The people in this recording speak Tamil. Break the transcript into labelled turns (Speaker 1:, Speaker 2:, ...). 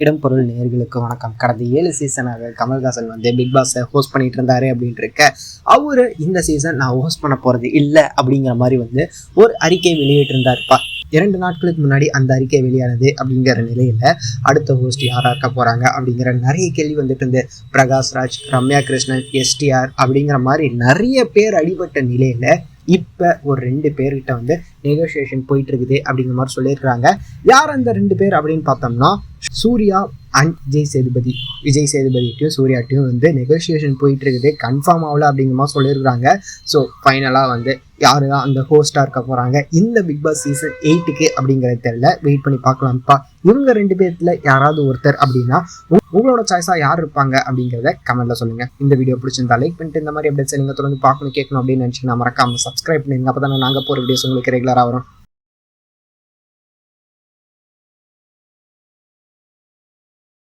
Speaker 1: இடம் பொருள் நேர்களுக்கு வணக்கம். கடந்த ஏழு சீசனாக கமல்ஹாசன் வந்து பிக் பாஸை ஹோஸ்ட் பண்ணிட்டு இருந்தாரு அப்படின்ட்டு இருக்க அவரு இந்த சீசன் நான் ஹோஸ்ட் பண்ண போறது இல்லை அப்படிங்கிற மாதிரி வந்து ஒரு அறிக்கை வெளியிட்டிருந்தாருப்பா இரண்டு நாட்களுக்கு முன்னாடி அந்த அறிக்கை வெளியானது அப்படிங்கிற நிலையில அடுத்த ஹோஸ்ட் யாரா இருக்க போறாங்க அப்படிங்கிற நிறைய கேள்வி வந்துட்டு இருந்து பிரகாஷ் ராஜ் ரம்யா கிருஷ்ணன் எஸ்டிஆர் அப்படிங்கிற மாதிரி நிறைய பேர் அடிபட்ட நிலையில இப்போ ஒரு ரெண்டு பேர்கிட்ட வந்து நெகோசியேஷன் போயிட்டு இருக்குது அப்படிங்கிற மாதிரி சொல்லியிருக்கிறாங்க. யார் அந்த ரெண்டு பேர் அப்படின்னு பார்த்தோம்னா சூர்யா அண்ட் விஜய் சேதுபதி விஜய் சேதுபதிட்டையும் சூர்யாட்டையும் வந்து நெகோசியேஷன் போயிட்டு இருக்குது கன்ஃபார்ம் ஆகல அப்படிங்கிற மாதிரி சொல்லியிருக்கிறாங்க. ஸோ ஃபைனலாக வந்து யார் தான் அந்த ஹோஸ்டாக இருக்க போகிறாங்க இந்த பிக் பாஸ் சீசன் எயிட்டுக்கு அப்படிங்கிறது தெரியல. வெயிட் பண்ணி பார்க்கலாம்ப்பா. இவங்க ரெண்டு பேர்த்தில் யாராவது ஒருத்தர் அப்படின்னா உங்களோட சாய்ஸாக யார் இருப்பாங்க அப்படிங்கிறத கமெண்ட்டில் சொல்லுங்க. இந்த வீடியோ பிடிச்சிருந்தா லைக் பண்ணிட்டு இந்த மாதிரி அப்டேட்ஸ் நீங்கள் தொடர்ந்து பார்க்கணும் கேட்கணும் அப்படின்னு நினச்சிங்கன்னா மறக்காம சப்ஸ்கிரைப் பண்ணுங்க அப்போ தானே நாங்கள் போகிற வீடியோஸ் உங்களுக்கு ரெகுலராக வரும்.